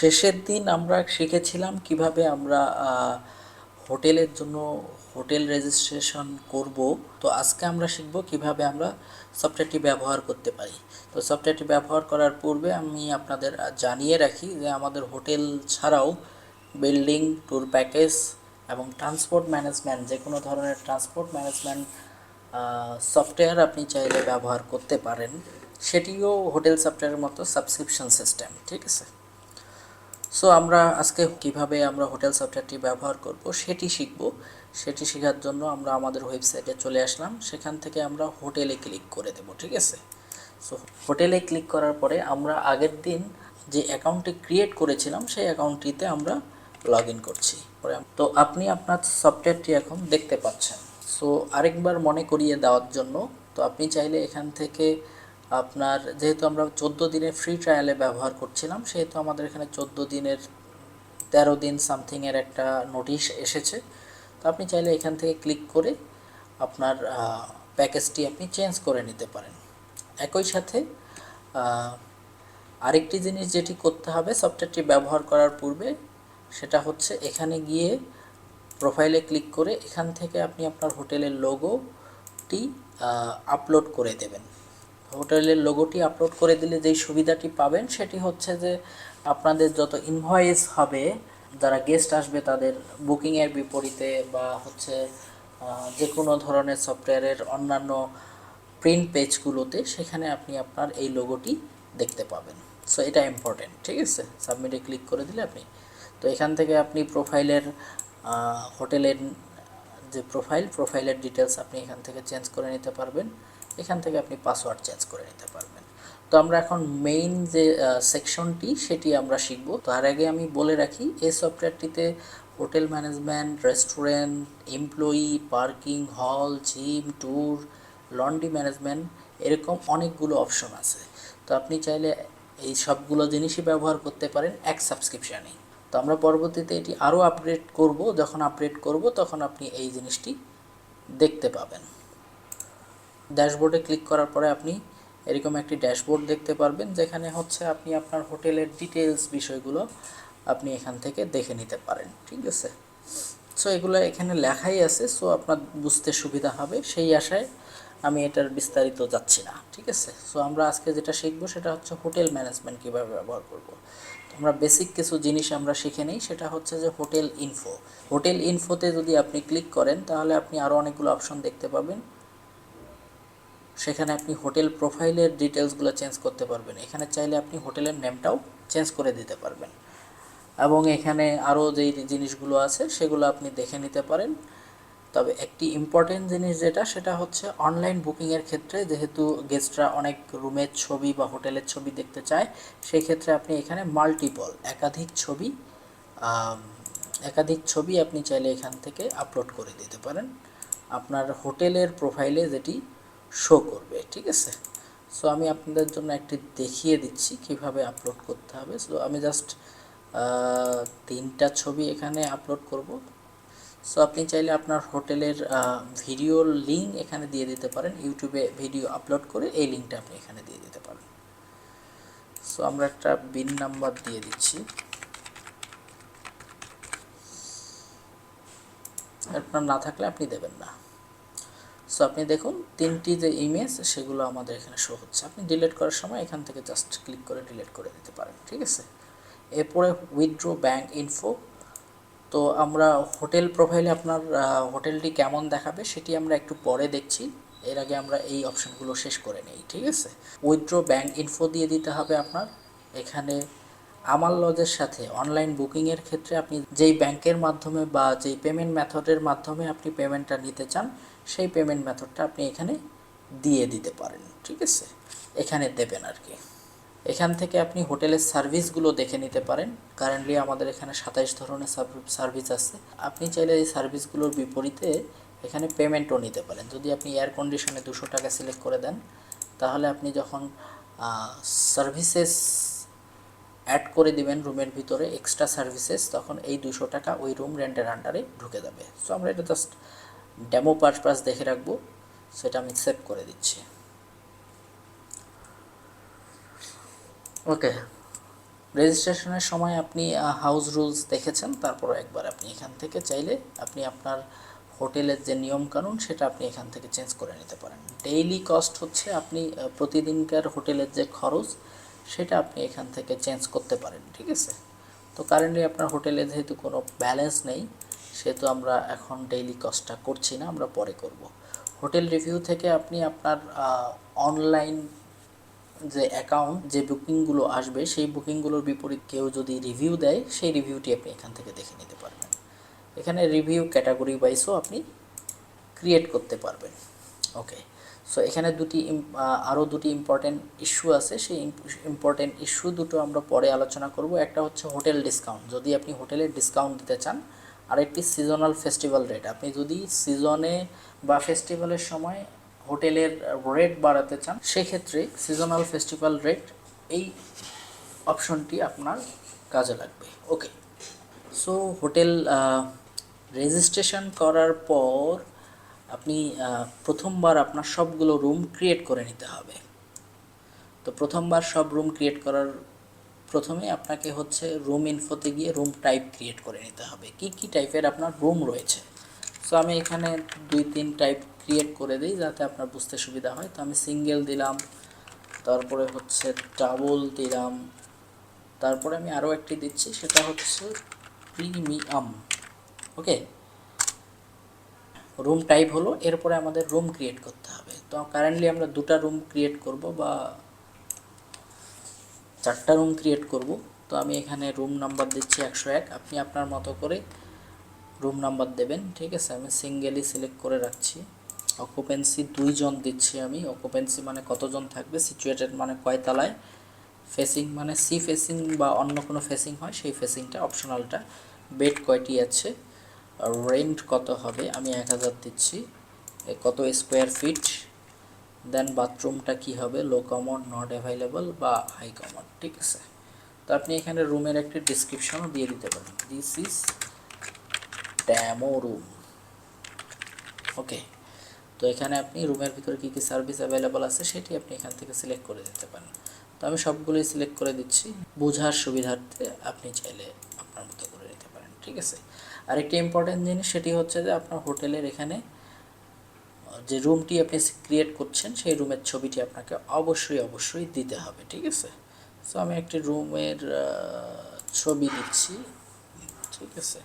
শেষের দিন আমরা শিখেছিলাম কীভাবে আমরা হোটেলের জন্য হোটেল রেজিস্ট্রেশন করব। তো আজকে আমরা শিখব কীভাবে আমরা সফটওয়্যারটি ব্যবহার করতে পারি। তো সফটওয়্যারটি ব্যবহার করার পূর্বে আমি আপনাদের জানিয়ে রাখি যে আমাদের হোটেল ছাড়াও বিল্ডিং, ট্যুর প্যাকেজ এবং ট্রান্সপোর্ট ম্যানেজমেন্ট, যে কোনো ধরনের ট্রান্সপোর্ট ম্যানেজমেন্ট সফটওয়্যার আপনি চাইলে ব্যবহার করতে পারেন। সেটিও হোটেল সফটওয়্যারের মতো সাবস্ক্রিপশন সিস্টেম, ঠিক আছে? সো আমরা আজকে কীভাবে আমরা হোটেল সফটওয়্যারটি ব্যবহার করব সেটি শিখব। সেটি শেখার জন্য আমরা আমাদের ওয়েবসাইটে চলে আসলাম। সেখান থেকে আমরা হোটেলে ক্লিক করে দেব, ঠিক আছে? সো হোটেলে ক্লিক করার পরে আমরা আগের দিন যে অ্যাকাউন্টটি ক্রিয়েট করেছিলাম, সেই অ্যাকাউন্টটিতে আমরা লগ ইন করছি তো আপনি আপনার সফটওয়্যারটি এখন দেখতে পাচ্ছেন। সো আরেকবার মনে করিয়ে দেওয়ার জন্য তো আপনি চাইলে এখান থেকে আপনার, যেহেতু আমরা চোদ্দ দিনের ফ্রি ট্রায়ালে ব্যবহার করছিলাম, সেহেতু আমাদের এখানে চোদ্দ দিনের তেরো দিন সামথিংয়ের একটা নোটিশ এসেছে। তো আপনি চাইলে এখান থেকে ক্লিক করে আপনার প্যাকেজটি আপনি চেঞ্জ করে নিতে পারেন। একই সাথে আরেকটি জিনিস যেটি করতে হবে সফটওয়্যারটি ব্যবহার করার পূর্বে, সেটা হচ্ছে এখানে গিয়ে প্রোফাইলে ক্লিক করে এখান থেকে আপনি আপনার হোটেলের লোগোটি আপলোড করে দেবেন। হোটেলের লোগোটি আপলোড করে দিলে যেই সুবিধাটি পাবেন সেটি হচ্ছে যে আপনাদের যত ইনভয়েস হবে, যারা গেস্ট আসবে তাদের বুকিংয়ের বিপরীতে বা হচ্ছে যে কোনো ধরনের সফটওয়্যারের অন্যান্য প্রিন্ট পেজগুলোতে সেখানে আপনি আপনার এই লোগোটি দেখতে পাবেন। সো এটা ইম্পর্টেন্ট ঠিক আছে? সাবমিটে ক্লিক করে দিলে আপনি, তো এখান থেকে আপনি প্রোফাইলের হোটেলের যে প্রোফাইল প্রোফাইলের ডিটেলস আপনি এখান থেকে চেঞ্জ করে নিতে পারবেন। এখান থেকে আপনি পাসওয়ার্ড চেঞ্জ করে নিতে পারবেন। তো আমরা এখন মেইন যে সেকশনটি সেটি আমরা শিখব। তার আগে আমি বলে রাখি এই সফটওয়্যারটিতে hotel management restaurant employee parking hall gym tour laundry management এরকম অনেকগুলো অপশন আছে। তো আপনি চাইলে এই সবগুলো জিনিসই ব্যবহার করতে পারেন, এক সাবস্ক্রিপশানেই তো আমরা পরবর্তীতে এটি আরও আপডেট করব। যখন আপডেট করব, তখন আপনি এই জিনিসটি দেখতে পাবেন। ড্যাশবোর্ডে ক্লিক করার পরে আপনি এরকম একটি ড্যাশবোর্ড দেখতে পারবেন, যেখানে হচ্ছে আপনি আপনার হোটেলের ডিটেলস বিষয়গুলো আপনি এখান থেকে দেখে নিতে পারেন, ঠিক আছে? সো এগুলো এখানে লেখাই আছে সো আপনার বুঝতে সুবিধা হবে, সেই আশায় আমি এটার বিস্তারিত যাচ্ছি না, ঠিক আছে? সো আমরা আজকে যেটা শিখব সেটা হচ্ছে হোটেল ম্যানেজমেন্ট কীভাবে ব্যবহার করব। আমরা বেসিক কিছু জিনিস আমরা শিখে নিই, সেটা হচ্ছে যে হোটেল ইনফো। হোটেল ইনফোতে যদি আপনি ক্লিক করেন, তাহলে আপনি আরও অনেকগুলো অপশন দেখতে পাবেন। সেখানে আপনি হোটেল প্রোফাইলের ডিটেলসগুলো চেঞ্জ করতে পারবেন। এখানে চাইলে আপনি হোটেলের নেমটাও চেঞ্জ করে দিতে পারবেন। এবং এখানে আরও যেই জিনিসগুলো আছে, সেগুলো আপনি দেখে নিতে পারেন। তবে একটি ইম্পর্টেন্ট জিনিস যেটা, সেটা হচ্ছে অনলাইন বুকিংয়ের ক্ষেত্রে যেহেতু গেস্টরা অনেক রুমের ছবি বা হোটেলের ছবি দেখতে চায় সেই ক্ষেত্রে আপনি এখানে মাল্টিপল একাধিক ছবি একাধিক ছবি আপনি চাইলে এখান থেকে আপলোড করে দিতে পারেন। আপনার হোটেলের প্রোফাইলে যেটি শো করবে, ঠিক আছে? সো আমি আপনাদের জন্য একটি দেখিয়ে দিচ্ছি কীভাবে আপলোড করতে হবে। সো আমি জাস্ট তিনটা ছবি এখানে আপলোড করব। সো আপনি চাইলে আপনার হোটেলের ভিডিওর লিঙ্ক এখানে দিয়ে দিতে পারেন। ইউটিউবে ভিডিও আপলোড করে এই লিঙ্কটা আপনি এখানে দিয়ে দিতে পারেন। সো আমরা একটা বিন নাম্বার দিয়ে দিচ্ছি। আপনার না থাকলে আপনি দেবেন না। সো আপনি দেখুন, তিনটি যে ইমেজ সেগুলো আমাদের এখানে শো হচ্ছে। আপনি ডিলিট করার সময় এখান থেকে জাস্ট ক্লিক করে ডিলিট করে দিতে পারেন, ঠিক আছে? এরপরে উইথড্রো ব্যাঙ্ক ইনফো তো আমরা হোটেল প্রোফাইলে আপনার হোটেলটি কেমন দেখাবে সেটি আমরা একটু পরে দেখছি। এর আগে আমরা এই অপশনগুলো শেষ করে নেই, ঠিক আছে? উইথড্রো ব্যাঙ্ক ইনফো দিয়ে দিতে হবে আপনার। এখানে আমার লজের সাথে অনলাইন বুকিংয়ের ক্ষেত্রে আপনি যেই ব্যাংকের মাধ্যমে বা যেই পেমেন্ট মেথডের মাধ্যমে আপনি পেমেন্টটা নিতে চান সেই পেমেন্ট মেথডটা আপনি এখানে দিয়ে দিতে পারেন, ঠিক আছে? এখানে দেবেন আর কি। এখান থেকে আপনি হোটেলের সার্ভিসগুলো দেখে নিতে পারেন। কারেন্টলি আমাদের এখানে সাতাইশ ধরনের সার্ভিস আছে। আপনি চাইলে এই সার্ভিসগুলোর বিপরীতে এখানে পেমেন্টও নিতে পারেন। যদি আপনি এয়ার কন্ডিশনে দুশো টাকা সিলেক্ট করে দেন, তাহলে আপনি যখন সার্ভিসেস অ্যাড করে দিবেন রুমের ভিতরে এক্সট্রা সার্ভিসেস তখন এই দুশো টাকা ওই রুম রেন্টের আন্ডারে ঢুকে যাবে। সো আমরা এটা জাস্ট ডেমো পারপাস দেখে রাখব, সেটা আমি সেভ করে দিচ্ছি। ওকে রেজিস্ট্রেশনের সময় আপনি হাউস রুলস দেখেছেন, তারপর একবার আপনি এখান থেকে চাইলে আপনি আপনার হোটেলের যে নিয়মকানুন, সেটা আপনি এখান থেকে চেঞ্জ করে নিতে পারেন। ডেইলি কস্ট হচ্ছে আপনি প্রতিদিনকার হোটেলের যে খরচ, সেটা আপনি এখান থেকে চেঞ্জ করতে পারেন, ঠিক আছে? তো কারেন্টলি আপনার হোটেলে যেহেতু কোনো ব্যালেন্স নেই সেহেতু আমরা এখন ডেইলি কস্টটা করছি না, আমরা পরে করব। হোটেল রিভিউ থেকে আপনি আপনার অনলাইন যে অ্যাকাউন্ট যে বুকিংগুলো আসবে, সেই বুকিংগুলোর বিপরীত কেউ যদি রিভিউ দেয়, সেই রিভিউটি আপনি এখান থেকে দেখে নিতে পারবেন। এখানে রিভিউ ক্যাটাগরি ওয়াইজও আপনি ক্রিয়েট করতে পারবেন। ওকে সো এখানে দুটি আরও দুটি ইম্পর্টেন্ট ইস্যু আছে। সেই ইম্পর্টেন্ট ইস্যু দুটো আমরা পরে আলোচনা করব। একটা হচ্ছে হোটেল ডিসকাউন্ট যদি আপনি হোটেলের ডিসকাউন্ট দিতে চান আরেকটি সিজনাল ফেস্টিভ্যাল রেট আপনি যদি সিজনে বা ফেস্টিভ্যালের সময় হোটেলের রেট বাড়াতে চান, সেক্ষেত্রে সিজনাল ফেস্টিভ্যাল রেট এই অপশনটি আপনার কাজে লাগবে। ওকে সো হোটেল রেজিস্ট্রেশন করার পর আপনি প্রথমবার আপনার সবগুলো রুম ক্রিয়েট করে নিতে হবে। তো প্রথমবার সব রুম ক্রিয়েট করার প্রথমে আপনাকে হচ্ছে রুম ইনফোতে গিয়ে রুম টাইপ ক্রিয়েট করে নিতে হবে। কি কি টাইপের আপনার রুম রয়েছে? সো আমি এখানে দুই, তিন টাইপ ক্রিয়েট করে দিই যাতে আপনার বুঝতে সুবিধা হয়। তো আমি সিঙ্গেল দিলাম, তারপরে হচ্ছে ডাবল দিলাম, তারপরে আমি আরও একটি দিচ্ছি, সেটা হচ্ছে প্রিমিয়াম ওকে রুম টাইপ হলো, এরপরে আমাদের রুম ক্রিয়েট করতে হবে। তো কারেন্টলি আমরা দুটা রুম ক্রিয়েট করব বা চারটা রুম ক্রিয়েট করব। তো আমি এখানে রুম নাম্বার দিচ্ছি একশো এক। আপনি আপনার মতো করে রুম নাম্বার দেবেন, ঠিক আছে? আমি সিঙ্গেলি সিলেক্ট করে রাখছি। অকুপেন্সি দুইজন দিচ্ছি আমি। অকুপেন্সি মানে কতজন থাকবে? সিচুয়েটেড মানে কয় তলায়? ফেসিং মানে সি ফেসিং বা অন্য কোনো ফেসিং হয়, সেই ফেসিংটা অপশনালটা বেড কয়টি আছে? রেন্ট কত হবে? আমি এক হাজার দিচ্ছি। কত স্কোয়ার ফিট দেন বাথরুমটা কি হবে? লো কমন নট অ্যাভেলেবল বা হাই কমন ঠিক আছে? তো আপনি এখানে রুমের একটি ডিসক্রিপশনও দিয়ে দিতে পারেন। This is demo room okay তো এখানে আপনি রুমের ভিতরে কী কী সার্ভিস অ্যাভেলেবল আছে সেটি আপনি এখান থেকে সিলেক্ট করে দিতে পারেন। তো আমি সবগুলোই সিলেক্ট করে দিচ্ছি। বোঝার সুবিধার্থে আপনি চাইলে আপনার মতো করে নিতে পারেন, ঠিক আছে? আরেকটি ইম্পর্টেন্ট জিনিস সেটি হচ্ছে যে আপনার হোটেলের এখানে যে রুমটি আপনি ক্রিয়েট করছেন, সেই রুমের ছবিটি আপনাকে অবশ্যই অবশ্যই দিতে হবে, ঠিক আছে? সো আমি একটি রুমের ছবি দিচ্ছি, ঠিক আছে?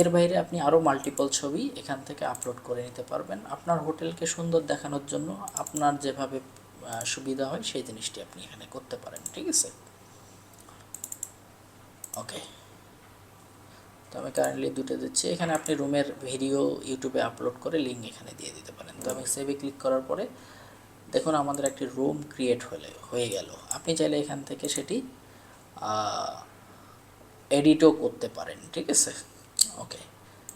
এর বাইরে আপনি আরও মাল্টিপল ছবি এখান থেকে আপলোড করে নিতে পারবেন। আপনার হোটেলকে সুন্দর দেখানোর জন্য আপনার যেভাবে সুবিধা হয়, সেই জিনিসটি আপনি এখানে করতে পারেন, ঠিক আছে? ওকে তো আমি কারেন্টলি দুটো দিচ্ছি। এখানে আপনি রুমের ভিডিও ইউটিউবে আপলোড করে লিঙ্ক এখানে দিয়ে দিতে পারেন। তো আমি সেভে ক্লিক করার পরে দেখুন আমাদের একটি রুম ক্রিয়েট হলে, হয়ে গেল। আপনি চাইলে এখান থেকে সেটি এডিটও করতে পারেন, ঠিক আছে? ওকে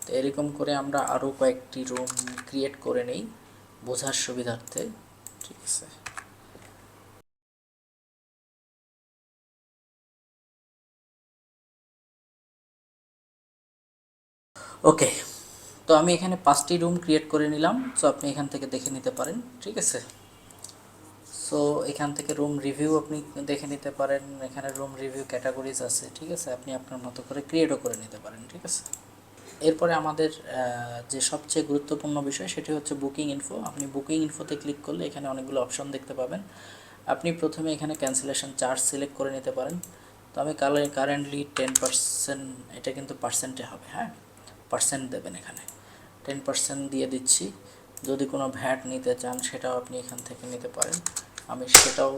তো এরকম করে আমরা আরও কয়েকটি রুম ক্রিয়েট করে নেই, বোঝার সুবিধার্থে, ঠিক আছে? ওকে তো আমি এখানে পাঁচটি রুম ক্রিয়েট করে নিলাম সো আপনি এখান থেকে দেখে নিতে পারেন, ঠিক আছে? সো এখান থেকে রুম রিভিউ আপনি দেখে নিতে পারেন, এখানে রুম রিভিউ ক্যাটাগরিজ আছে, ঠিক আছে? আপনি আপনার মতো করে ক্রিয়েটও করে নিতে পারেন, ঠিক আছে? এরপরে আমাদের যে সবচেয়ে গুরুত্বপূর্ণ বিষয় সেটি হচ্ছে বুকিং ইনফো আপনি বুকিং ইনফোতে ক্লিক করলে এখানে অনেকগুলো অপশন দেখতে পাবেন। আপনি প্রথমে এখানে ক্যান্সেলেশন চার্জ সিলেক্ট করে নিতে পারেন। তো আমি কারেন্টলি টেন পার্সেন্ট এটা কিন্তু পার্সেন্টে হবে হ্যাঁ? পার্সেন্ট দেবেন এখানে। টেন পার্সেন্ট দিয়ে দিচ্ছি। যদি কোনো ভ্যাট নিতে চান, সেটাও আপনি এখান থেকে নিতে পারেন। আমি সেটাও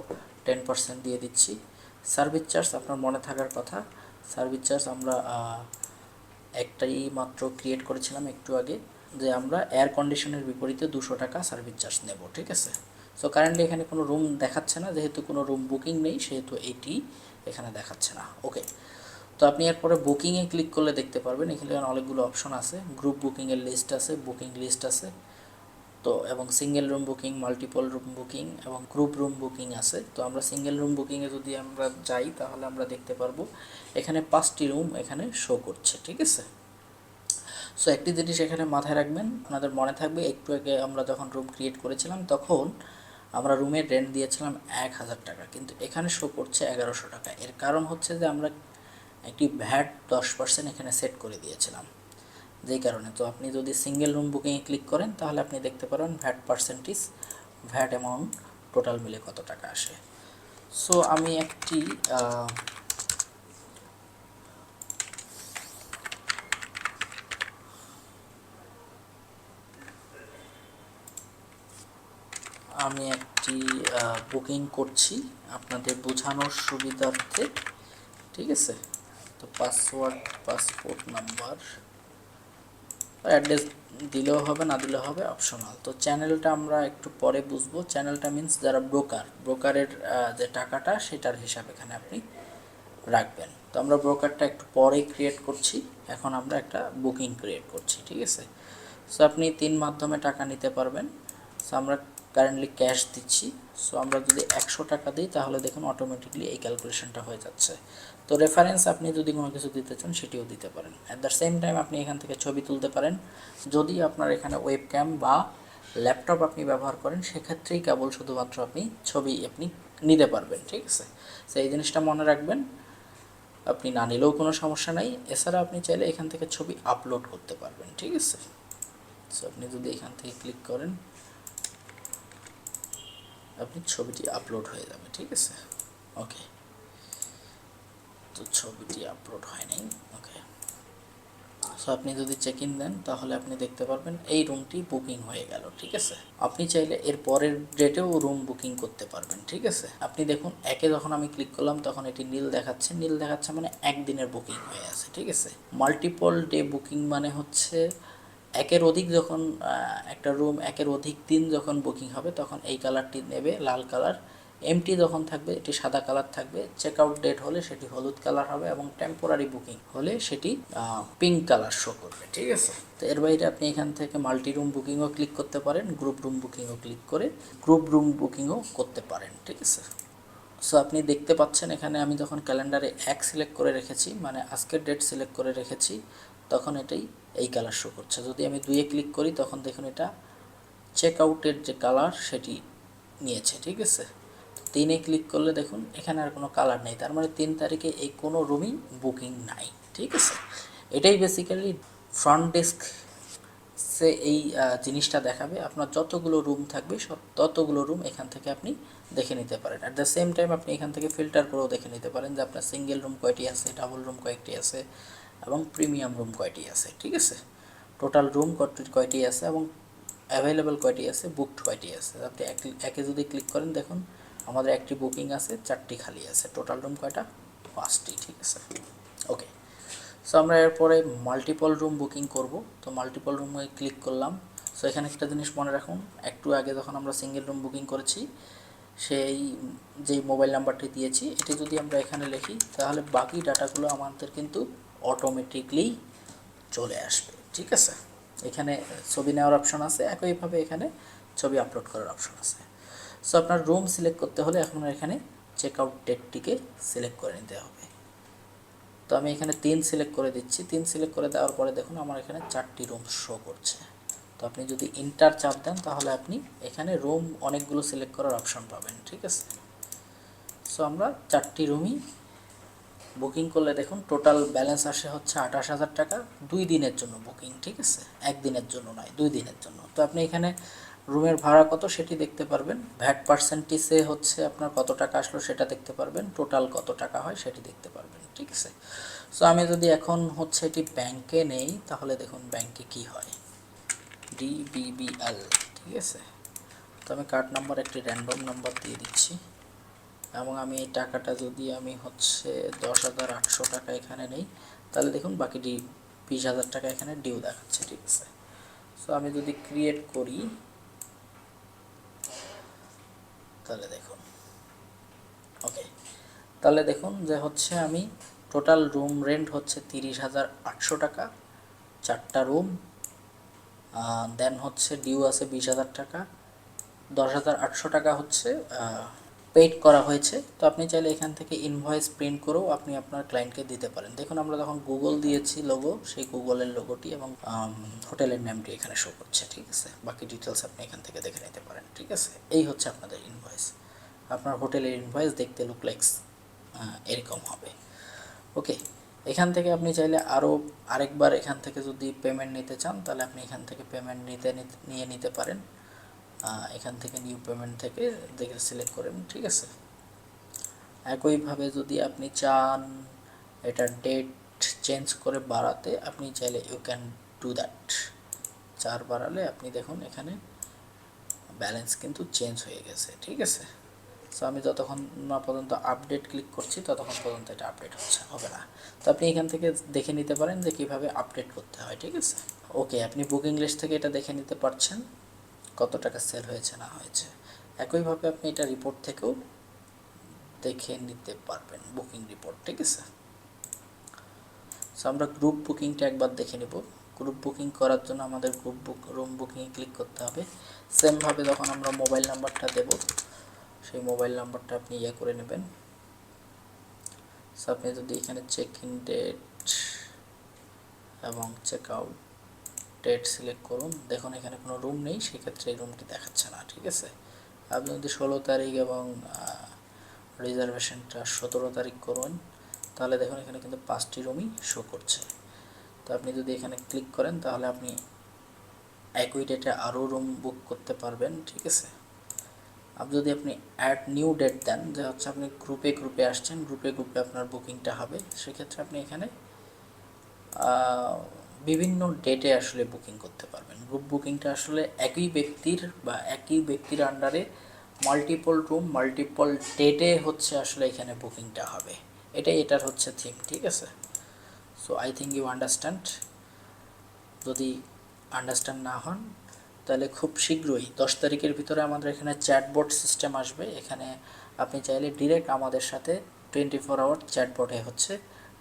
টেন পার্সেন্ট দিয়ে দিচ্ছি। সার্ভিস চার্জ আপনার মনে থাকার কথা। সার্ভিস চার্জ আমরা একটাই মাত্র ক্রিয়েট করেছিলাম একটু আগে, যে আমরা এয়ার কন্ডিশনের বিপরীতে দুশো টাকা সার্ভিস চার্জ নেব, ঠিক আছে? সো কারেন্টলি এখানে কোনো রুম দেখাচ্ছে না, যেহেতু কোনো রুম বুকিং নেই, সেহেতু এটি এখানে দেখাচ্ছে না। ওকে তো আপনি এরপরে বুকিংয়ে ক্লিক করলে দেখতে পারবেন, এখানে অনেকগুলো অপশন আছে। গ্রুপ বুকিংয়ের লিস্ট আছে বুকিং লিস্ট আছে। তো এবং single room booking multiple room booking এবং গ্রুপ রুম বুকিং আছে। তো আমরা সিঙ্গেল রুম বুকিংয়ে যদি আমরা যাই, তাহলে আমরা দেখতে পারব, এখানে পাঁচটি রুম এখানে শো করছে, ঠিক আছে? সো একটি জিনিস এখানে মাথায় রাখবেন, আপনাদের মনে থাকবে, একটু আগে আমরা যখন রুম ক্রিয়েট করেছিলাম, তখন আমরা রুমের রেন্ট দিয়েছিলাম এক হাজার টাকা, কিন্তু এখানে শো করছে এগারোশো টাকা। এর কারণ হচ্ছে যে আমরা একটি ভ্যাট দশ পার্সেন্ট এখানে সেট করে দিয়েছিলাম। যেই কারণে। তো আপনি যদি সিঙ্গেল রুম বুকিংয়ে ক্লিক করেন, তাহলে আপনি দেখতে পারেন VAT percentage VAT amount total মিলে কত টাকা আসে। সো আমি একটি আমি একটি বুকিং করছি আপনাদের বোঝানোর সুবিধার্থে। ঠিক আছে? তো পাসওয়ার্ড পাসপোর্ট নাম্বার অ্যাড্রেস দিলেও হবে, না দিলেও হবে অপশনাল তো চ্যানেলটা আমরা একটু পরে বুঝব। চ্যানেলটা মিন্স যারা ব্রোকার ব্রোকারের যে টাকাটা, সেটার হিসাব এখানে আপনি রাখবেন। তো আমরা ব্রোকারটা একটু পরে ক্রিয়েট করছি। এখন আমরা একটা বুকিং ক্রিয়েট করছি, ঠিক আছে? সো আপনি তিন মাধ্যমে টাকা নিতে পারবেন। সো আমরা কারেন্টলি ক্যাশ দিচ্ছি। সো আমরা যদি একশো টাকা দিই, তাহলে দেখুন অটোমেটিকলি এই ক্যালকুলেশনটা হয়ে যাচ্ছে। তো রেফারেন্স আপনি যদি কোনো কিছু দিতে চান, সেটিও দিতে পারেন। অ্যাট দ্য সেম টাইম আপনি এখান থেকে ছবি তুলতে পারেন। যদি আপনার এখানে ওয়েব ক্যাম বা ল্যাপটপ আপনি ব্যবহার করেন, সেক্ষেত্রেই কেবল শুধুমাত্র আপনি ছবি আপনি নিতে পারবেন, ঠিক আছে? তো এই জিনিসটা মনে রাখবেন। আপনি না নিলেও কোনো সমস্যা নাই। এছাড়া আপনি চাইলে এখান থেকে ছবি আপলোড করতে পারবেন, ঠিক আছে? সো আপনি যদি এখান থেকে ক্লিক করেন আপনি ছবিটি আপলোড হয়ে যাবে, ঠিক আছে? ওকে তো ছবিটি আপলোড হয় নাই ওকে সো আপনি যদি চেক ইন দেন, তাহলে আপনি দেখতে পারবেন এই রুমটি বুকিং হয়ে গেল, ঠিক আছে? আপনি চাইলে এর পরের ডেটেও রুম বুকিং করতে পারবেন, ঠিক আছে? আপনি দেখুন, একে যখন আমি ক্লিক করলাম, তখন এটি নীল দেখাচ্ছে। নীল দেখাচ্ছে মানে একদিনের বুকিং হয়ে আছে, ঠিক আছে? মাল্টিপল ডে বুকিং মানে হচ্ছে একের অধিক যখন একটা রুম একের অধিক দিন যখন বুকিং হবে, তখন এই কালারটি নেবে, লাল কালার এমটি যখন থাকবে, এটি সাদা কালার থাকবে। চেক আউট ডেট হলে সেটি হলুদ কালার হবে এবং টেম্পোরারি বুকিং হলে সেটি পিঙ্ক কালার শো করবে, ঠিক আছে? তো এর বাইরে আপনি এখান থেকে মাল্টি রুম বুকিংও ক্লিক করতে পারেন গ্রুপ রুম বুকিংও ক্লিক করে গ্রুপ রুম বুকিংও করতে পারেন, ঠিক আছে? সো আপনি দেখতে পাচ্ছেন এখানে আমি যখন ক্যালেন্ডারে এক সিলেক্ট করে রেখেছি মানে আজকের ডেট সিলেক্ট করে রেখেছি, তখন এটাই এই কালার শো করছে। যদি আমি দুইয়ে ক্লিক করি, তখন দেখুন এটা চেক আউটের যে কালার সেটি নিয়েছে, ঠিক আছে? তিনে ক্লিক করলে দেখুন, এখানে আর কোনো কালার নেই। তার মানে তিন তারিখে এই কোনো রুমই বুকিং নাই, ঠিক আছে? এটাই বেসিক্যালি ফ্রন্ট ডেস্ক সে এই জিনিসটা দেখাবে। আপনার যতগুলো রুম থাকবে, সব ততগুলো রুম এখান থেকে আপনি দেখে নিতে পারেন। অ্যাট দ্য সেম টাইম আপনি এখান থেকে ফিল্টার করেও দেখে নিতে পারেন যে আপনার সিঙ্গেল রুম কয়টি আছে ডাবল রুম কয়েকটি আছে। এবং প্রিমিয়াম রুম কয়টি আছে, ঠিক আছে? টোটাল রুম কয়টি আছে এবং অ্যাভেলেবেল কয়টি আছে বুকড কয়টি আছে? আপনি এক- যদি ক্লিক করেন, দেখুন আমাদের একটি বুকিং আছে, চারটি খালি আছে। টোটাল রুম কয়টা? পাঁচটি, ঠিক আছে? ওকে সো আমরা এরপরে মাল্টিপল রুম বুকিং করব। তো মাল্টিপল রুমে ক্লিক করলাম। সো এখানে একটা জিনিস মনে রাখুন, একটু আগে যখন আমরা সিঙ্গেল রুম বুকিং করেছি, সেই যেই মোবাইল নাম্বারটি দিয়েছি, এটি যদি আমরা এখানে লিখি, তাহলে বাকি ডাটাগুলো আমাদের কিন্তু অটোমেটিকলি চলে আসবে, ঠিক আছে? এখানে ছবি নেওয়ার অপশন আছে, একইভাবে এখানে ছবি আপলোড করার অপশন আছে। সো আপনার রুম সিলেক্ট করতে হলে এখন এখানে চেক আউট ডেটটিকে সিলেক্ট করে নিতে হবে। তো আমি এখানে তিন সিলেক্ট করে দিচ্ছি। তিন সিলেক্ট করে দেওয়ার পরে দেখুন আমার এখানে চারটি রুম শো করছে। তো আপনি যদি ইন্টার চাপ দেন, তাহলে আপনি এখানে রুম অনেকগুলো সিলেক্ট করার অপশন পাবেন, ঠিক আছে? সো আমরা চারটি রুমই বুকিং করলে দেখুন টোটাল ব্যালেন্স আসে হচ্ছে আঠাশ হাজার টাকা। দুই দিনের জন্য বুকিং, ঠিক আছে? একদিনের জন্য নয়, দুই দিনের জন্য। তো আপনি এখানে রুমের ভাড়া কত সেটি দেখতে পারবেন। ভ্যাট পার্সেন্টেজে হচ্ছে আপনার কত টাকা আসলো সেটা দেখতে পারবেন। টোটাল কত টাকা হয় সেটি দেখতে পারবেন, ঠিক আছে? সো আমি যদি এখন হচ্ছে এটি ব্যাংকে নেই, তাহলে দেখুন ব্যাংকে কি হয়। ডিবিবিএল ঠিক আছে? তো আমি কার্ড নাম্বার একটি র্যান্ডম নাম্বার দিয়ে দিচ্ছি। এবং আমি এই টাকাটা যদি আমি হচ্ছে দশ হাজার আটশো টাকা এখানে নেই, তাহলে দেখুন বাকি ডি বিশ হাজার টাকা এখানে ডিউ দেখাচ্ছে, ঠিক আছে? সো আমি যদি ক্রিয়েট করি, তাহলে দেখুন ওকে তাহলে দেখুন যে হচ্ছে আমি টোটাল রুম রেন্ট হচ্ছে তিরিশ হাজার আটশো টাকা, চারটা রুম দেন হচ্ছে ডিউ আছে বিশ হাজার টাকা, দশ হাজার আটশো টাকা হচ্ছে পেইড করা হয়েছে, তো আপনি চাইলে এখান থেকে ইনভয়েস প্রিন্ট করেও আপনি আপনার ক্লায়েন্টকে দিতে পারেন। দেখুন, আমরা যখন গুগল দিয়েছি লোগো সেই গুগলের লোগোটি এবং হোটেলের নামটি এখানে শো করছে, ঠিক আছে? বাকি ডিটেলস আপনি এখান থেকে দেখে নিতে পারেন, ঠিক আছে? এই হচ্ছে আপনাদের ইনভয়েস আপনার হোটেলের ইনভয়েস দেখতে লুক লাইক্স এরকম হবে। ওকে এখান থেকে আপনি চাইলে আরও আরেকবার এখান থেকে যদি পেমেন্ট নিতে চান, তাহলে আপনি এখান থেকে পেমেন্ট নিতে, নিয়ে নিতে পারেন। এখান থেকে নিউ পেমেন্ট থেকে দেখে সিলেক্ট করেন ঠিক আছে? একইভাবে যদি আপনি চান এটার ডেট চেঞ্জ করে বাড়াতে, আপনি চাইলে ইউ ক্যান ডু দ্যাট চার বাড়ালে আপনি দেখুন এখানে ব্যালেন্স কিন্তু চেঞ্জ হয়ে গেছে, ঠিক আছে? সো আমি যতক্ষণ না পর্যন্ত আপডেট ক্লিক করছি, ততক্ষণ পর্যন্ত এটা আপডেট হচ্ছে, হবে না। তো আপনি এখান থেকে দেখে নিতে পারেন যে কীভাবে আপডেট করতে হয়, ঠিক আছে? ওকে আপনি বুকিং লিস্ট থেকে এটা দেখে নিতে পারছেন। কত টাকা সেল হয়েছে, না হয়েছে। একইভাবে আপনি এটা রিপোর্ট থেকেও দেখে নিতে পারবেন বুকিং রিপোর্ট ঠিক আছে? সো আমরা গ্রুপ বুকিংটা একবার দেখে নিব। গ্রুপ বুকিং করার জন্য আমাদের গ্রুপ বুক রুম বুকিংয়ে ক্লিক করতে হবে। সেমভাবে যখন আমরা মোবাইল নাম্বারটা দেব, সেই মোবাইল নাম্বারটা আপনি ইয়ে করে নেবেন। সো আপনি যদি এখানে চেক ইন ডেট এবং চেক আউট ডেট সিলেক্ট করুন। দেখুন, এখানে কোনো রুম নেই, সেক্ষেত্রে এই রুমটি দেখাচ্ছে না, ঠিক আছে? আপনি যদি ষোলো তারিখ এবং রিজার্ভেশনটা সতেরো তারিখ করুন, তাহলে দেখুন, এখানে কিন্তু পাঁচটি রুমই শো করছে। তো আপনি যদি এখানে ক্লিক করেন, তাহলে আপনি একই ডেটে আরও রুম বুক করতে পারবেন, ঠিক আছে? আপনি যদি আপনি অ্যাড নিউ ডেট দেন, যে হচ্ছে আপনি গ্রুপে গ্রুপে আসছেন গ্রুপে গ্রুপে আপনার বুকিংটা হবে, সেক্ষেত্রে আপনি এখানে বিভিন্ন ডেটে আসলে বুকিং করতে পারবেন। গ্রুপ বুকিংটা আসলে একই ব্যক্তির বা একই ব্যক্তির আন্ডারে মাল্টিপল রুম মাল্টিপল ডেটে হচ্ছে আসলে এখানে বুকিংটা হবে। এটাই, এটার হচ্ছে থিম ঠিক আছে? So I think you understand যদি আন্ডারস্ট্যান্ড না হন, তাহলে খুব শীঘ্রই, দশ তারিখের ভিতরে আমাদের এখানে চ্যাটবোর্ড সিস্টেম আসবে। এখানে আপনি চাইলে ডিরেক্ট আমাদের সাথে টোয়েন্টি ফোর আওয়ার চ্যাটবোর্ডে হচ্ছে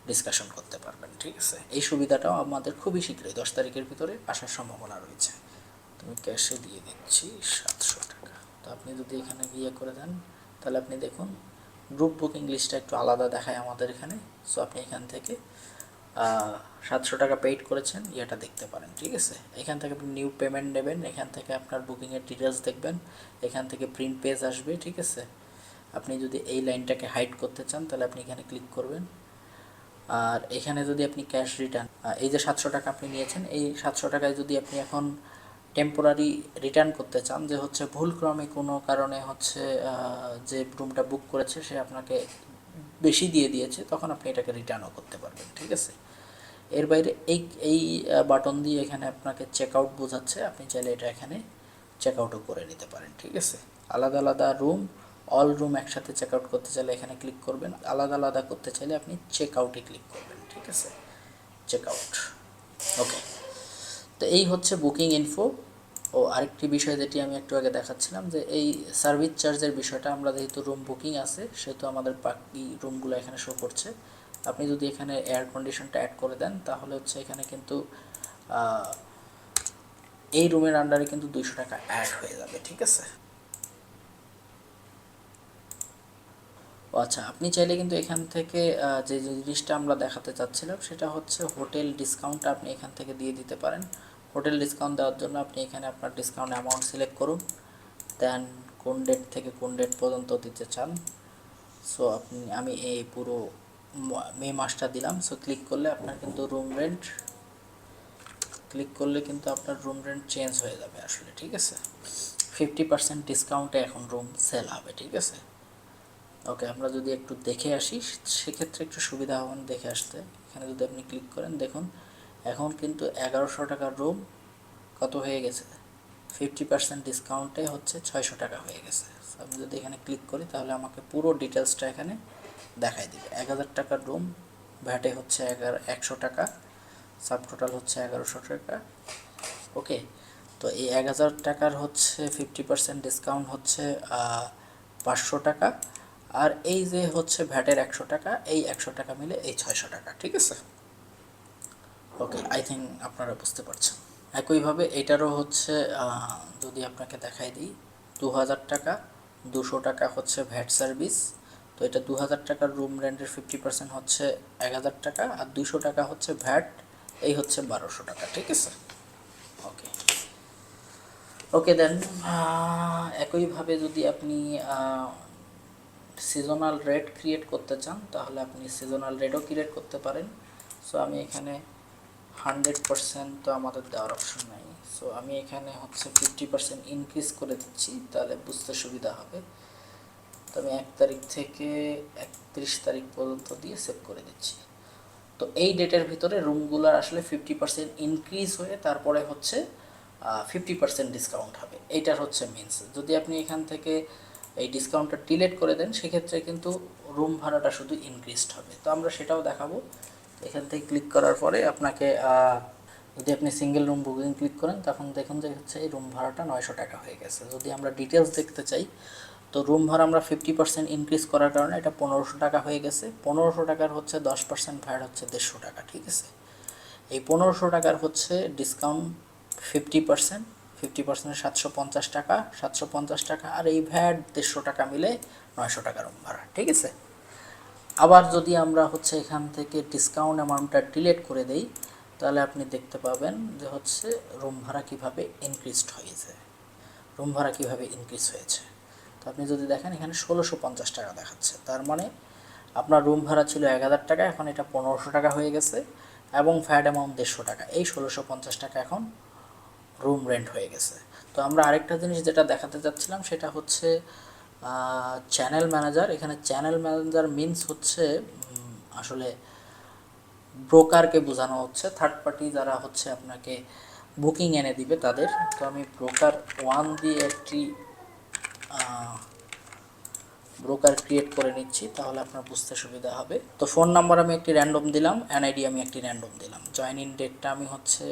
ডিসকাশন করতে পারবেন, ঠিক আছে? এই সুবিধাটাও আমাদের খুবই শীঘ্রই, দশ তারিখের ভিতরে আসার সম্ভাবনা রয়েছে। তুমি ক্যাশে দিয়ে দিচ্ছি সাতশো টাকা। তো আপনি যদি এখানে গিয়ে করে দেন, তাহলে আপনি দেখুন গ্রুপ বুকিং লিস্টটা একটু আলাদা দেখায় আমাদের এখানে। সো আপনি এখান থেকে সাতশো টাকা পেইড করেছেন, ইয়েটা দেখতে পারেন, ঠিক আছে? এখান থেকে আপনি নিউ পেমেন্ট নেবেন, এখান থেকে আপনার বুকিংয়ের ডিটেলস দেখবেন, এখান থেকে প্রিন্ট পেজ আসবে, ঠিক আছে? আপনি যদি এই লাইনটাকে হাইড করতে চান, তাহলে আপনি এখানে ক্লিক করবেন। আর এখানে যদি আপনি ক্যাশ রিটার্ন এই যে সাতশো টাকা আপনি নিয়েছেন, এই সাতশো টাকায় যদি আপনি এখন টেম্পোরারি রিটার্ন করতে চান, যে হচ্ছে ভুলক্রমে কোনো কারণে হচ্ছে যে রুমটা বুক করেছে, সে আপনাকে বেশি দিয়ে দিয়েছে, তখন আপনি এটাকে রিটার্নও করতে পারবেন, ঠিক আছে? এর বাইরে এই এই বাটন দিয়ে এখানে আপনাকে চেক আউট বোঝাচ্ছে, আপনি চাইলে এটা এখানে চেক আউটও করে নিতে পারেন, ঠিক আছে? আলাদা আলাদা রুম অল রুম একসাথে চেক আউট করতে চাইলে এখানে ক্লিক করবেন। আলাদা আলাদা করতে চাইলে আপনি চেক আউটে ক্লিক করবেন, ঠিক আছে? চেক আউট ওকে তো এই হচ্ছে বুকিং ইনফো ও আরেকটি বিষয় যেটি আমি একটু আগে দেখাচ্ছিলাম যে এই সার্ভিস চার্জের বিষয়টা, আমরা যেহেতু রুম বুকিং আছে, সেহেতু আমাদের বাকি রুমগুলো এখানে শো করছে। আপনি যদি এখানে এয়ার কন্ডিশনটা অ্যাড করে দেন, তাহলে হচ্ছে এখানে কিন্তু এই রুমের আন্ডারে কিন্তু দুইশো টাকা অ্যাড হয়ে যাবে, ঠিক আছে? ও আচ্ছা আপনি চাইলে কিন্তু এখান থেকে যে জিনিসটা আমরা দেখাতে চাচ্ছিলাম সেটা হচ্ছে হোটেল ডিসকাউন্ট আপনি এখান থেকে দিয়ে দিতে পারেন। হোটেল ডিসকাউন্ট দেওয়ার জন্য আপনি এখানে আপনার ডিসকাউন্ট অ্যামাউন্ট সিলেক্ট করুন। দেন কোন ডেট থেকে কোন ডেট পর্যন্ত দিতে চান। সো আপনি, আমি এই পুরো মে মাসটা দিলাম। সো ক্লিক করলে আপনার কিন্তু রুম রেন্ট ক্লিক করলে কিন্তু আপনার রুম রেন্ট চেঞ্জ হয়ে যাবে আসলে, ঠিক আছে? ফিফটি পার্সেন্ট ডিসকাউন্টে এখন রুম সেল হবে, ঠিক আছে? ওকে, আমরা যদি একটু দেখে আসি, সেক্ষেত্রে একটু সুবিধা হবেন দেখে আসতে। এখানে যদি আপনি ক্লিক করেন, দেখুন, এখন কিন্তু এগারোশো টাকার রুম কত হয়ে গেছে? ফিফটি পার্সেন্ট ডিসকাউন্টে হচ্ছে ছয়শো টাকা হয়ে গেছে। আমি যদি এখানে ক্লিক করি, তাহলে আমাকে পুরো ডিটেলসটা এখানে দেখাই দিবে। এক হাজার টাকার রুম, ভ্যাটে হচ্ছে এগারো, একশো টাকা, সাব টোটাল হচ্ছে এগারোশো টাকা। ওকে, তো এই এক হাজার টাকার হচ্ছে ফিফটি পার্সেন্ট ডিসকাউন্ট হচ্ছে পাঁচশো টাকা। আর এই যে হচ্ছে ভ্যাটের একশো টাকা, এই একশো টাকা মিলে এই ছয়শো টাকা, ঠিক আছে? ওকে আই থিঙ্ক আপনারা বুঝতে পারছেন। একইভাবে এটারও হচ্ছে যদি আপনাকে দেখাই দিই দু হাজার টাকা, দুশো টাকা হচ্ছে ভ্যাট সার্ভিস। তো এটা দু হাজার টাকার রুম রেন্টের ফিফটি পার্সেন্ট হচ্ছে এক হাজার টাকা, আর দুশো টাকা হচ্ছে ভ্যাট, এই হচ্ছে বারোশো টাকা, ঠিক আছে? ওকে ওকে দেন একইভাবে যদি আপনি সিজনাল রেট ক্রিয়েট করতে চান, তাহলে আপনি সিজনাল রেটও ক্রিয়েট করতে পারেন। সো আমি এখানে হান্ড্রেড পার্সেন্ট তো আমাদের দেওয়ার অপশন নাই। সো আমি এখানে হচ্ছে ফিফটি পার্সেন্ট ইনক্রিজ করে দিচ্ছি, তাহলে বুঝতে সুবিধা হবে। তো আমি এক তারিখ থেকে একত্রিশ তারিখ পর্যন্ত দিয়ে সেভ করে দিচ্ছি। তো এই ডেটের ভিতরে রুমগুলোর আসলে ফিফটি পার্সেন্ট ইনক্রিজ হয়ে তারপরে হচ্ছে ফিফটি পার্সেন্ট ডিসকাউন্ট হবে। এইটার হচ্ছে মিনস যদি আপনি এখান থেকে এই ডিসকাউন্টটা ডিলেট করে দেন, সেক্ষেত্রে কিন্তু রুম ভাড়াটা শুধু ইনক্রিজড হবে। তো আমরা সেটাও দেখাবো। এখান থেকে ক্লিক করার পরে আপনাকে যদি আপনি সিঙ্গেল রুম বুকিং ক্লিক করেন, তখন দেখুন যে হচ্ছে এই রুম ভাড়াটা নয়শো টাকা হয়ে গেছে। যদি আমরা ডিটেলস দেখতে চাই, তো রুম ভাড়া আমরা ফিফটি পার্সেন্ট ইনক্রিজ করার কারণে এটা পনেরোশো টাকা হয়ে গেছে। পনেরোশো টাকার হচ্ছে দশ পার্সেন্ট ভ্যাট হচ্ছে দেড়শো টাকা, ঠিক আছে? এই পনেরোশো টাকার হচ্ছে discount fifty percent fifty percent সাতশো পঞ্চাশ টাকা, সাতশো পঞ্চাশ টাকা, আর এই ভ্যাট দেড়শো টাকা মিলে নয়শো টাকা রুম ভাড়া ঠিক আছে? আবার যদি আমরা হচ্ছে এখান থেকে ডিসকাউন্ট অ্যামাউন্টটা ডিলেট করে দেই, তাহলে আপনি দেখতে পাবেন যে হচ্ছে রুম ভাড়া কীভাবে ইনক্রিজড হয়েছে। রুম ভাড়া কীভাবে ইনক্রিজ হয়েছে। তো আপনি যদি দেখেন এখানে ষোলোশো পঞ্চাশ টাকা দেখাচ্ছে, তার মানে আপনার রুম ভাড়া ছিল এক হাজার টাকা, এখন এটা পনেরোশো টাকা হয়ে গেছে, এবং ফ্যাট অ্যামাউন্ট দেড়শো টাকা, এই ষোলোশো পঞ্চাশ টাকা এখন রুম রেন্ট হয়ে গেছে। তো আমরা আরেকটা জিনিস যেটা দেখাতে চাচ্ছিলাম সেটা হচ্ছে চ্যানেল ম্যানেজার এখানে চ্যানেল ম্যানেজার মিনস হচ্ছে আসলে ব্রোকারকে বোঝানো হচ্ছে। থার্ড পার্টি যারা হচ্ছে আপনাকে বুকিং এনে দিবে তাদের। তো আমি ব্রোকার ওয়ান দিয়ে একটি ব্রোকার ক্রিয়েট করে নিচ্ছি, তাহলে আপনার বুঝতে সুবিধা হবে। তো ফোন নাম্বার আমি একটি র্যান্ডম দিলাম অ্যান এনআইডি আমি একটি র্যান্ডম দিলাম। জয়েন ইন ডেটটা আমি হচ্ছে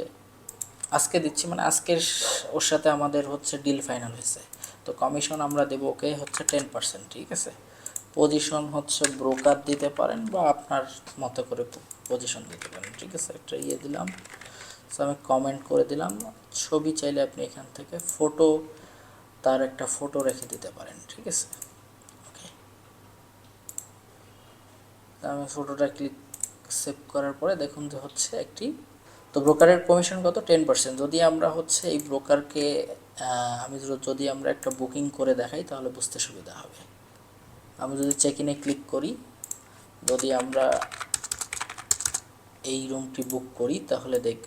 আজকে দিচ্ছি মানে আজকের ওর সাথে আমাদের হচ্ছে ডিল ফাইনাল হয়েছে। তো কমিশন আমরা দেবো ওকে হচ্ছে টেন পার্সেন্ট ঠিক আছে? পজিশন হচ্ছে ব্রোকার দিতে পারেন বা আপনার মতো করে পজিশন দিতে পারেন, ঠিক আছে? একটা ইয়ে দিলাম। সো আমি কমেন্ট করে দিলাম। ছবি চাইলে আপনি এখান থেকে ফটো তার একটা ফটো রেখে দিতে পারেন, ঠিক আছে? ওকে আমি ফটোটা ক্লিক সেভ করার পরে দেখুন যে হচ্ছে একটি তো ব্রোকারের কমিশন কত? টেন পার্সেন্ট যদি আমরা হচ্ছে এই ব্রোকারকে আমি যদি- আমরা একটা বুকিং করে দেখাই, তাহলে বুঝতে সুবিধা হবে। আমি যদি চেক ইনে ক্লিক করি, যদি আমরা এই রুমটি বুক করি, তাহলে দেখ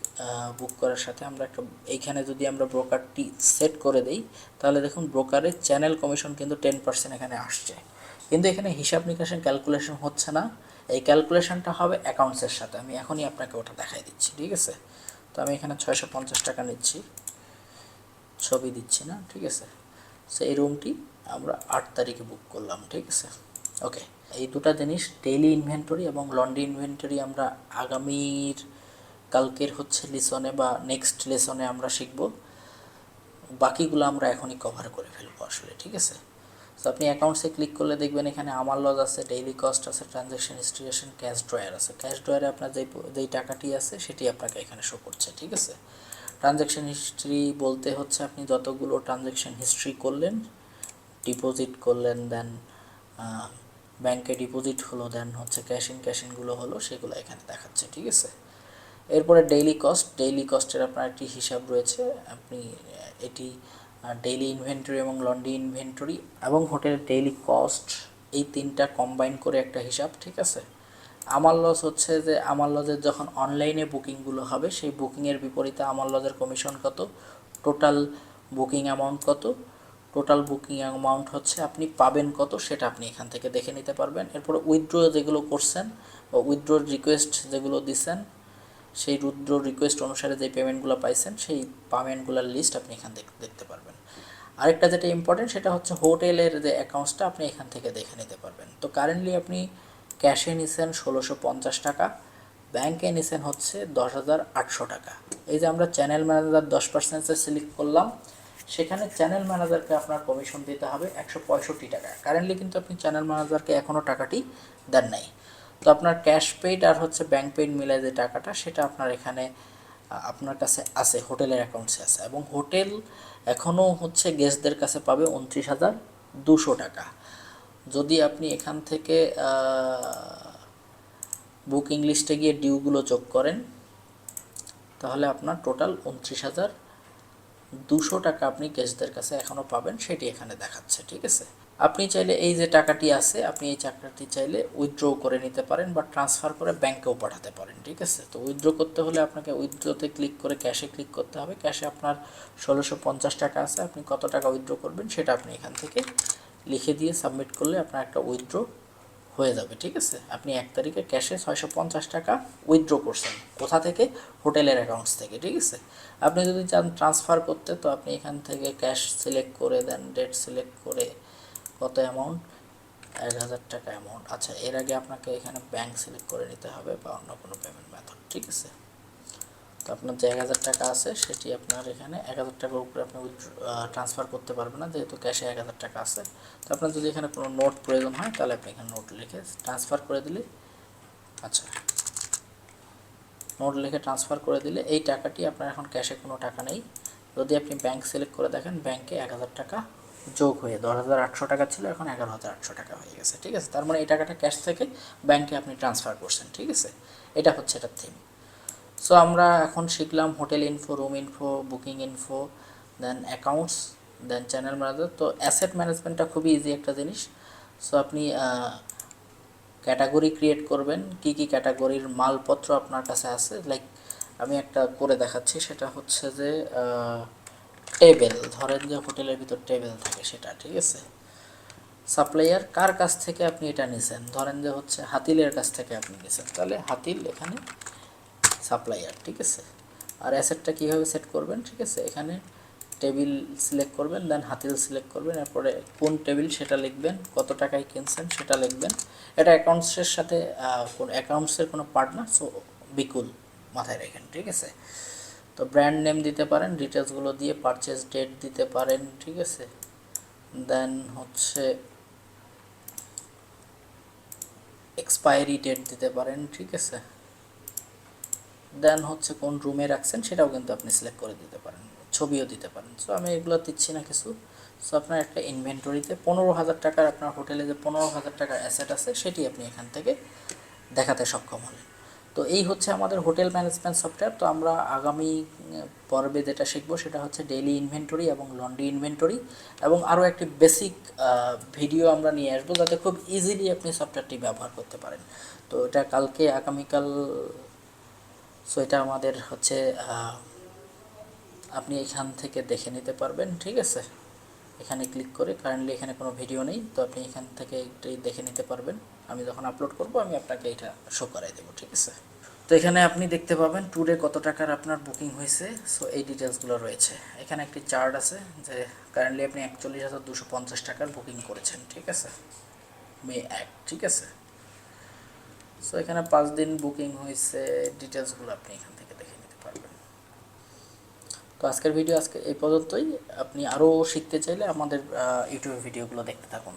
বুক করার সাথে আমরা একটা, এইখানে যদি আমরা ব্রোকারটি সেট করে দেই, তাহলে দেখুন ব্রোকারের চ্যানেল কমিশন কিন্তু টেন পার্সেন্ট এখানে আসছে। কিন্তু এখানে হিসাব নিকাশের ক্যালকুলেশন হচ্ছে না। এই ক্যালকুলেশনটা হবে অ্যাকাউন্টসের সাথে। আমি এখনই আপনাকে ওটা দেখাই দিচ্ছি, ঠিক আছে? তো আমি এখানে ছয়শো পঞ্চাশ টাকা নিচ্ছি। ছবি দিচ্ছি না, ঠিক আছে? সো এই রুমটি আমরা আট তারিখে বুক করলাম, ঠিক আছে? ওকে এই দুটো জিনিস ডেইলি ইনভেন্টরি এবং লন্ড্রি ইনভেন্টরি আমরা আগামীর, কালকের হচ্ছে লিসনে বা নেক্সট লেসনে আমরা শিখব। বাকিগুলো আমরা এখনই কভার করে ফেলব আসলে, ঠিক আছে? তো আপনি অ্যাকাউন্টসে ক্লিক করলে দেখবেন এখানে আমার লজ আছে ডেইলি কস্ট আছে ট্রানজ্যাকশন হিস্ট্রি আছে ক্যাশ ড্রয়ার আছে। ক্যাশ ড্রয়ারে আপনার যেই যেই টাকাটি আছে, সেটি আপনাকে এখানে শো করছে, ঠিক আছে? ট্রানজ্যাকশন হিস্ট্রি বলতে হচ্ছে আপনি যতগুলো ট্রানজ্যাকশন হিস্ট্রি করলেন ডিপোজিট করলেন দেন ব্যাংকে ডিপোজিট হলো দেন হচ্ছে ক্যাশ ইন ক্যাশ ইনগুলো হলো, সেগুলো এখানে দেখাচ্ছে, ঠিক আছে? এরপরে ডেইলি কস্ট ডেইলি কস্টের আপনার একটি হিসাব রয়েছে, আপনি এটি ডেইলি ইনভেন্টরি এবং লন্ড্রি ইনভেন্টরি এবং হোটেলের ডেইলি কস্ট এই তিনটা কম্বাইন করে একটা হিসাব, ঠিক আছে? আমার লস হচ্ছে যে, আমার লজের যখন অনলাইনে বুকিংগুলো হবে, সেই বুকিংয়ের বিপরীতে আমার লজের কমিশন কত? টোটাল বুকিং অ্যামাউন্ট কত? টোটাল বুকিং অ্যামাউন্ট হচ্ছে আপনি পাবেন কত? সেটা আপনি এখান থেকে দেখে নিতে পারবেন। এরপরে উইথড্র যেগুলো করছেন বা উইথড্র রিকোয়েস্ট যেগুলো দিছেন সেই রুদ্র রিকোয়েস্ট অনুসারে যে পেমেন্টগুলো পাইছেন, সেই পেমেন্টগুলোর লিস্ট আপনি এখান থেকে দেখতে পারবেন। আরেকটা যেটা ইম্পর্টেন্ট সেটা হচ্ছে হোটেলের যে অ্যাকাউন্টসটা আপনি এখান থেকে দেখে নিতে পারবেন। তো কারেন্টলি আপনি ক্যাশে নিছেন ষোলোশো পঞ্চাশ টাকা ব্যাংকে নিছেন হচ্ছে দশ হাজার আটশো টাকা। এই যে আমরা চ্যানেল ম্যানেজার দশ পার্সেন্টে সিলেক্ট করলাম, সেখানে চ্যানেল ম্যানেজারকে আপনার কমিশন দিতে হবে একশো পঁয়ষট্টি টাকা। কারেন্টলি কিন্তু আপনি চ্যানেল ম্যানেজারকে এখনও টাকাটি দেন নাই। তো আপনার ক্যাশ পেইড আর হচ্ছে ব্যাংক পেইড মিলে যে টাকাটা, সেটা আপনার এখানে আপনার কাছে আছে, হোটেলের অ্যাকাউন্টসে আছে। এবং হোটেল এখনও হচ্ছে গেস্টদের কাছে পাবে উনত্রিশ হাজার দুশো টাকা। যদি আপনি এখান থেকে বুকিং লিস্টে গিয়ে ডিউগুলো যোগ করেন, তাহলে আপনার টোটাল উনত্রিশ হাজার দুশো টাকা আপনি গেস্টদের কাছে এখনও পাবেন, সেটি এখানে দেখাচ্ছে, ঠিক আছে? আপনি চাইলে এই যে টাকাটি আছে, আপনি এই টাকাটি চাইলে উইথড্র করে নিতে পারেন বা ট্রান্সফার করে ব্যাংকেও পাঠাতে পারেন, ঠিক আছে? তো উইথড্র করতে হলে আপনাকে উইথড্রতে ক্লিক করে ক্যাশে ক্লিক করতে হবে। ক্যাশে আপনার ষোলোশো পঞ্চাশ টাকা আছে, আপনি কত টাকা উইথড্র করবেন সেটা আপনি এখান থেকে লিখে দিয়ে সাবমিট করলে আপনার একটা উইথড্র হয়ে যাবে, ঠিক আছে? আপনি এক তারিখে ক্যাশে ছয়শো পঞ্চাশ টাকা উইথড্র করছেন কোথা থেকে? হোটেলের অ্যাকাউন্টস থেকে, ঠিক আছে? আপনি যদি চান ট্রান্সফার করতে, তো আপনি এখান থেকে ক্যাশ সিলেক্ট করে দেন ডেট সিলেক্ট করে কত অ্যামাউন্ট এক হাজার টাকা অ্যামাউন্ট আচ্ছা এর আগে আপনাকে এখানে ব্যাংক সিলেক্ট করে নিতে হবে বা অন্য কোনো পেমেন্ট মেথড ঠিক আছে? তো আপনার যে এক হাজার টাকা আছে, সেটি আপনার এখানে এক হাজার টাকার উপরে আপনি ট্রান্সফার করতে পারবেন না, যেহেতু ক্যাশে এক হাজার টাকা আছে। তো আপনার যদি এখানে কোনো নোট প্রয়োজন হয়, তাহলে আপনি এখানে নোট লিখে ট্রান্সফার করে দিলে আচ্ছা। নোট লিখে ট্রান্সফার করে দিলে এই টাকাটি আপনার এখন ক্যাশে কোনো টাকা নেই। যদি আপনি ব্যাংক সিলেক্ট করে দেখেন ব্যাংকে এক হাজার টাকা যোগ হয়ে দশ হাজার আটশো টাকা ছিল, এখন এগারো হাজার আটশো টাকা হয়ে গেছে, ঠিক আছে? তার মানে এই টাকাটা ক্যাশ থেকে ব্যাংকে আপনি ট্রান্সফার করছেন, ঠিক আছে? এটা হচ্ছে এটার থিম সো আমরা এখন শিখলাম hotel info room info booking info then accounts then channel manager তো অ্যাসেট ম্যানেজমেন্টটা খুবই ইজি একটা জিনিস। সো আপনি ক্যাটাগরি ক্রিয়েট করবেন, কি কি ক্যাটাগরির মালপত্র আপনার কাছে আছে? লাইক আমি একটা করে দেখাচ্ছি, সেটা হচ্ছে যে টেবিল ধরেন যে হোটেলের ভিতর টেবিল থাকে সেটা, ঠিক আছে? সাপ্লাইয়ার কার কাছ থেকে আপনি এটা নিছেন? ধরেন যে হচ্ছে হাতিলের কাছ থেকে আপনি নিছেন। তাহলে হাতিল এখানে সাপ্লাইয়ার ঠিক আছে? আর অ্যাসেটটা কীভাবে সেট করবেন? ঠিক আছে, এখানে টেবিল সিলেক্ট করবেন দেন হাতিল সিলেক্ট করবেন, এরপরে কোন টেবিল সেটা লিখবেন, কত টাকায় কিনছেন সেটা লিখবেন। এটা অ্যাকাউন্টসের সাথে কোন অ্যাকাউন্টসের কোনো পার্ট না সো বিকুল মাথায় রাখেন, ঠিক আছে? তো ব্র্যান্ড নেম দিতে পারেন ডিটেলসগুলো দিয়ে পারচেস ডেট দিতে পারেন, ঠিক আছে? দেন হচ্ছে এক্সপায়ারি ডেট দিতে পারেন, ঠিক আছে? দেন হচ্ছে কোন রুমে রাখছেন, সেটাও কিন্তু আপনি সিলেক্ট করে দিতে পারেন, ছবিও দিতে পারেন। সো আমি এগুলো দিচ্ছি না কিছু। সো আপনার একটা ইনভেন্টরিতে পনেরো হাজার টাকার, আপনার হোটেলে যে পনেরো হাজার টাকার অ্যাসেট আছে, সেটি আপনি এখান থেকে দেখাতে সক্ষম হলেন। তো এই হচ্ছে আমাদের হোটেল ম্যানেজমেন্ট সফটওয়্যার। তো আমরা আগামী পর্বে যেটা শিখব সেটা হচ্ছে ডেইলি ইনভেন্টরি এবং লন্ড্রি ইনভেন্টরি এবং আরও একটি বেসিক ভিডিও আমরা নিয়ে আসব যাতে খুব ইজিলি আপনি সফটওয়্যারটি ব্যবহার করতে পারেন। তো এটা কালকে, আগামীকাল সো এটা আমাদের হচ্ছে আপনি এখান থেকে দেখে নিতে পারবেন, ঠিক আছে? এখানে ক্লিক করে কারেন্টলি এখানে কোনো ভিডিও নেই, তো আপনি এখান থেকে একটি দেখে নিতে পারবেন। আমি যখন আপলোড করব, আমি আপনাকে এটা শো করাই দেবো, ঠিক আছে? তো এখানে আপনি দেখতে পাবেন ট্যুরে কত টাকার আপনার বুকিং হয়েছে সো এই ডিটেলসগুলো রয়েছে। এখানে একটি চার্ট আছে যে কারেন্টলি আপনি একচল্লিশ হাজার দুশো পঞ্চাশ টাকার বুকিং করেছেন, ঠিক আছে? মে এক, ঠিক আছে? সো এখানে পাঁচ দিন বুকিং হয়েছে ডিটেলসগুলো আপনি এখান থেকে দেখে নিতে পারবেন। তো আজকের ভিডিও আজকে এই পর্যন্তই। আপনি আরও শিখতে চাইলে আমাদের ইউটিউব ভিডিওগুলো দেখতে থাকুন।